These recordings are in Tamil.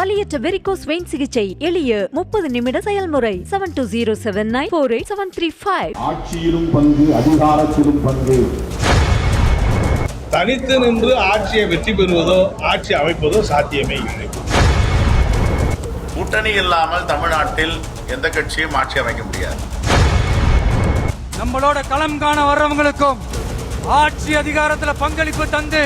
வலியற்ற வெரிகோஸ் வெயின் சிகிச்சை. எளிய முப்பது நிமிட செயல்முறை. Seven two zero seven nine four eight seven three five ஆட்சியிலும் பங்கு அதிகாரத்திலும் பங்கு. தனித்து நின்று ஆட்சியை வெற்றி பெறுவதோ ஆட்சி அமைப்பதோ சாத்தியமே இல்லை. கூட்டணி இல்லாமல் தமிழ்நாட்டில் எந்த கட்சியும் ஆட்சி அமைக்க முடியாது. நம்மளோட களம் காண வர்றவங்களுக்கும் ஆட்சி அதிகாரத்துல பங்களிப்பு தந்து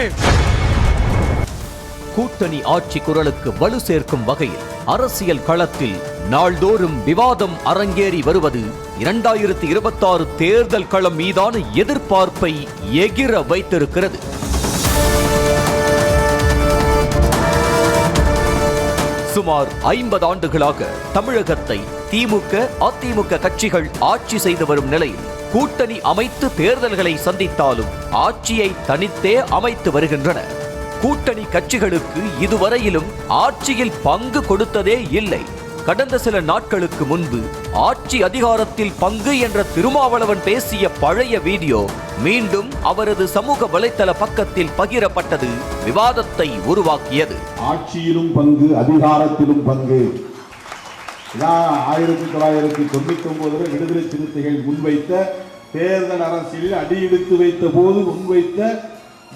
கூட்டணி ஆட்சி குரலுக்கு வலு சேர்க்கும் வகையில் அரசியல் களத்தில் நாள்தோறும் விவாதம் அரங்கேறி வருவது இரண்டாயிரத்தி இருபத்தாறு தேர்தல் களம் மீதான எதிர்பார்ப்பை எகிர வைத்திருக்கிறது. சுமார் ஐம்பது ஆண்டுகளாக தமிழகத்தை திமுக அதிமுக கட்சிகள் ஆட்சி செய்து வரும் நிலையில் கூட்டணி அமைத்து தேர்தல்களை சந்தித்தாலும் ஆட்சியை தனித்தே அமைத்து வருகின்றன. கூட்டணி கட்சிகளுக்கு இதுவரையிலும் ஆட்சியில் பங்கு கொடுத்ததே இல்லை. கடந்த சில நாட்களுக்கு முன்பு ஆட்சி அதிகாரத்தில் பங்கு என்ற திருமாவளவன் பேசிய பழைய வீடியோ மீண்டும் அவரது சமூக வலைத்தள பக்கத்தில் பகிரப்பட்டது விவாதத்தை உருவாக்கியது. ஆட்சியிலும் பங்கு அதிகாரத்திலும் பங்கு. ஆயிரத்தி தொள்ளாயிரத்தி தொண்ணூத்தி ஒன்பதுல விடுதலை சிறுத்தைகள் முன்வைத்த தேர்தல் அரசியலில் அடியெடுத்து வைத்த போது முன்வைத்த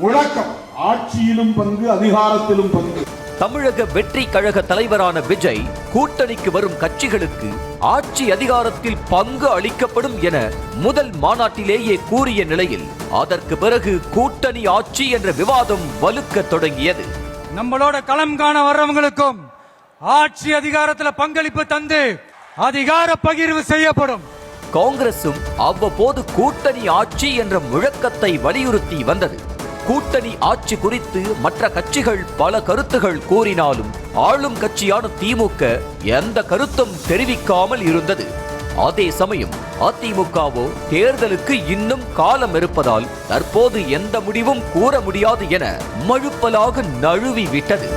முழக்கம். ஆட்சியிலும் பங்கு அதிகாரத்திலும் பங்கு. தமிழக வெற்றி கழக தலைவரான விஜய் கூட்டணிக்கு வரும் கட்சிகளுக்கு ஆட்சி அதிகாரத்தில் பங்கு அளிக்கப்படும் என முதல் மாநாட்டிலேயே கூறிய நிலையில் அதற்கு பிறகு கூட்டணி ஆட்சி என்ற விவாதம் வலுக்கத் தொடங்கியது. நம்மளோட களம் காண வர்றவங்களுக்கும் ஆட்சி அதிகாரத்துல பங்களிப்பு தந்து அதிகார பகிர்வு செய்யப்படும். காங்கிரசும் அவ்வப்போது கூட்டணி ஆட்சி என்ற முழக்கத்தை வலியுறுத்தி வந்தது. கூட்டணி ஆட்சி குறித்து மற்ற கட்சிகள் பல கருத்துகள் கூறினாலும் ஆளும் கட்சியான திமுக எந்த கருத்தும் தெரிவிக்காமல் இருந்தது. அதே சமயம் அதிமுகவோ தேர்தலுக்கு இன்னும் காலம் இருப்பதால் தற்போது எந்த முடிவும் கூற முடியாது என மழுப்பலாக நழுவி விட்டது.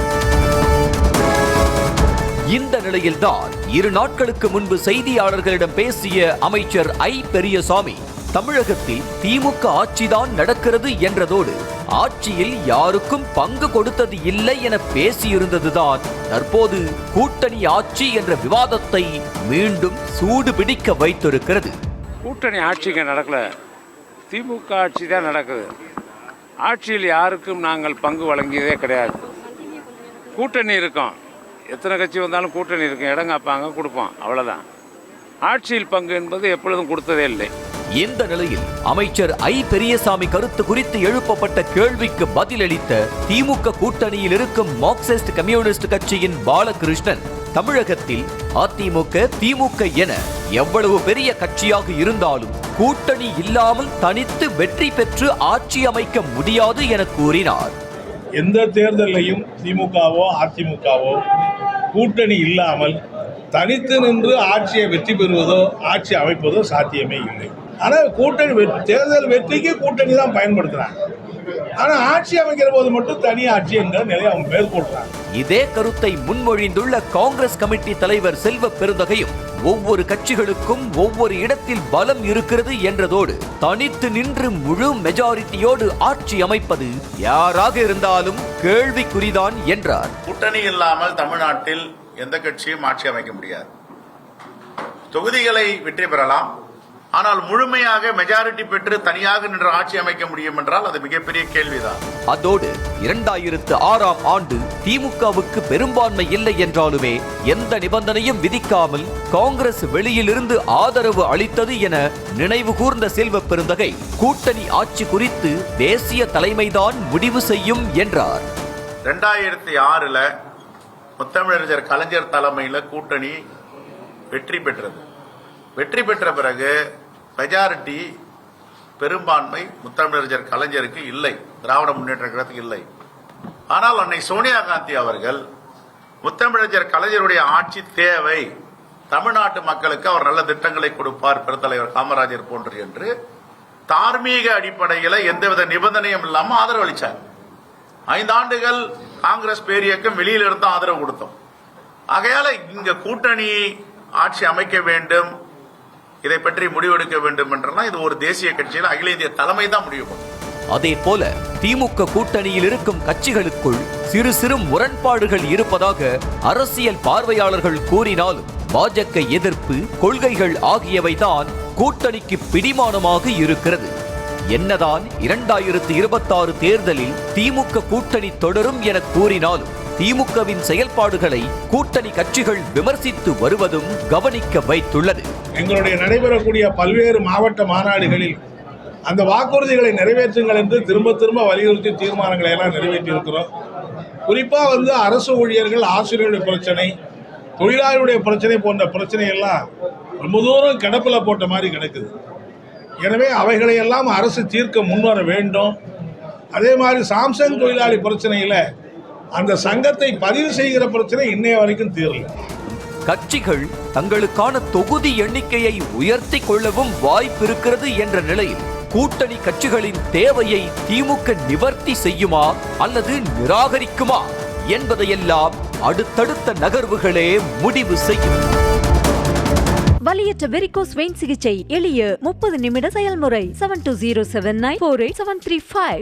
இந்த நிலையில்தான் இரு நாட்களுக்கு முன்பு செய்தியாளர்களிடம் பேசிய அமைச்சர் ஐ பெரியசாமி தமிழகத்தில் திமுக ஆட்சிதான் நடக்கிறது என்றதோடு ஆட்சியில் யாருக்கும் பங்கு கொடுத்தது இல்லை என பேசியிருந்ததுதான். தற்போது கூட்டணி ஆட்சி என்ற விவாதத்தை மீண்டும் சூடு பிடிக்க வைத்திருக்கிறது. கூட்டணி ஆட்சிங்க நடக்கல. திமுக ஆட்சி தான் நடக்குது. ஆட்சியில் யாருக்கும் நாங்கள் பங்கு வழங்கியதே கிடையாது. கூட்டணி இருக்கும். எத்தனை கட்சி வந்தாலும் கூட்டணி இருக்கும். இடம் காப்பாங்க கொடுப்போம். அவ்வளோதான் ஆட்சியில் பங்கு என்பது எப்பொழுதும் கொடுத்ததே இல்லை. இந்த நிலையில் அமைச்சர் ஐ. பெரியசாமி கருத்து குறித்து எழுப்பப்பட்ட கேள்விக்கு பதிலளித்த திமுக கூட்டணியில் இருக்கும் மார்க்சிஸ்ட் கம்யூனிஸ்ட் கட்சியின் பாலகிருஷ்ணன் தமிழகத்தில் அதிமுக திமுக என எவ்வளவு பெரிய கட்சியாக இருந்தாலும் கூட்டணி இல்லாமல் தனித்து வெற்றி பெற்று ஆட்சி அமைக்க முடியாது என கூறினார். எந்த தேர்தலையும் திமுகவோ அதிமுகவோ கூட்டணி இல்லாமல் தனித்து நின்று ஆட்சியை வெற்றி பெறுவதோ ஆட்சி அமைப்பதோ சாத்தியமே இல்லை. ஆனால் கூட்டணி தேர்தல் வெற்றிக்கு கூட்டணி தான் பயன்படுத்துறாங்க. ஆனால் ஆட்சி அமைக்கிற போது மட்டும் தனி ஆட்சி என்ற நிலையை அவங்க மேற்கொள்றாங்க. இதே கருத்தை முன்மொழிந்துள்ள காங்கிரஸ் கமிட்டி தலைவர் செல்வ பெருந்தகையும் ஒவ்வொரு கட்சிகளுக்கும் ஒவ்வொரு இடத்தில் பலம் இருக்கிறது என்றதோடு தனித்து நின்று முழு மெஜாரிட்டியோடு ஆட்சி அமைப்பது யாராக இருந்தாலும் கேள்விக்குறிதான் என்றார். கூட்டணி இல்லாமல் தமிழ்நாட்டில் எந்த கட்சியும் ஆட்சி அமைக்க முடியாது. தொகுதிகளை வெற்றி பெறலாம் ஆனால் முழுமையாக மெஜாரிட்டி பெற்று தனியாக நின்று ஆட்சி அமைக்க முடியும் என்றால் அது மிகப்பெரிய கேள்விதான். அதோடு இரண்டாயிரத்து ஆறாம் ஆண்டு திமுகவுக்கு பெரும்பான்மை இல்லை என்றாலுமே எந்த நிபந்தனையும் விதிக்காமல் காங்கிரஸ் வெளியிலிருந்து ஆதரவு அளித்தது என நினைவு கூர்ந்த செல்வ பெருந்தகை கூட்டணி ஆட்சி குறித்து தேசிய தலைமைதான் முடிவு செய்யும் என்றார். ரெண்டாயிரத்தி ஆறுல முத்தமிழறிஞர் கலைஞர் தலைமையில கூட்டணி வெற்றி பெற்றது. வெற்றி பெற்ற பிறகு மெஜாரிட்டி பெரும்பான்மை முத்தமிழறிஞர் கலைஞருக்கு இல்லை. திராவிட முன்னேற்ற கழகத்துக்கு இல்லை. ஆனால் அன்னை சோனியா காந்தி அவர்கள் முத்தமிழறிஞர் கலைஞருடைய ஆட்சி தேவை. தமிழ்நாட்டு மக்களுக்கு அவர் நல்ல திட்டங்களை கொடுப்பார் பெருந்தலைவர் காமராஜர் போன்று என்று. தார்மீக அடிப்படையில் எந்தவித நிபந்தனையும் இல்லாமல் ஆதரவு அளிச்சாங்க ஐந்தாண்டுகள் காங்கிரஸ் பேரியக்கம் வெளியிலிருந்து ஆதரவு கொடுத்தோம். ஆகையால இங்க கூட்டணி ஆட்சி அமைக்க வேண்டும். இதை பற்றி முடிவெடுக்க வேண்டும் என்றெல்லாம் இது ஒரு தேசிய கட்சியில் அகில இந்திய தலைமை தான் முடிவு பண்ணும். அதே போல திமுக கூட்டணியில் இருக்கும் கட்சிகளுக்குள் சிறு சிறு முரண்பாடுகள் இருப்பதாக அரசியல் பார்வையாளர்கள் கூறினாலும் பாஜக எதிர்ப்பு கொள்கைகள் ஆகியவைதான் கூட்டணிக்கு பிடிமானமாக இருக்கிறது. என்னதான் இரண்டாயிரத்தி இருபத்தாறு தேர்தலில் திமுக கூட்டணி தொடரும் என கூறினாலும் திமுகவின் செயல்பாடுகளை கூட்டணி கட்சிகள் விமர்சித்து வருவதும் கவனிக்க வைத்துள்ளது. எங்களுடைய நடைபெறக்கூடிய பல்வேறு மாவட்ட மாநாடுகளில் அந்த வாக்குறுதிகளை நிறைவேற்றுங்கள் என்று திரும்ப திரும்ப வலியுறுத்தி தீர்மானங்களை எல்லாம் நிறைவேற்றி இருக்கிறோம் குறிப்பாக வந்து அரசு ஊழியர்கள் ஆசிரியர்களுடைய பிரச்சனை தொழிலாளருடைய பிரச்சனை போன்ற பிரச்சனையெல்லாம் ரொம்ப தூரம் கிடப்பில் போட்ட மாதிரி கிடக்குது. எனவே அவைகளையெல்லாம் அரசு தீர்க்க முன்வர வேண்டும். அதே மாதிரி சாம்சங் தொழிலாளி பிரச்சனையில் அந்த சங்கத்தை பதிவு செய்கிற பிரச்சனை இன்னைய வரைக்கும் தீரல. கட்சிகள் தங்களுக்கான தொகுதி எண்ணிக்கையை உயர்த்தி கொள்ளவும் வாய்ப்பிருக்கிறது என்ற நிலையில் கூட்டணி கட்சிகளின் தேவையை திமுக நிவர்த்தி செய்யுமா அல்லது நிராகரிக்குமா என்பதையெல்லாம் அடுத்தடுத்த நகர்வுகளே முடிவு செய்யும். வலியற்ற வெரிகோஸ் வெயின் சிகிச்சை எளிய முப்பது நிமிட செயல்முறை seven two zero seven nine four eight seven three five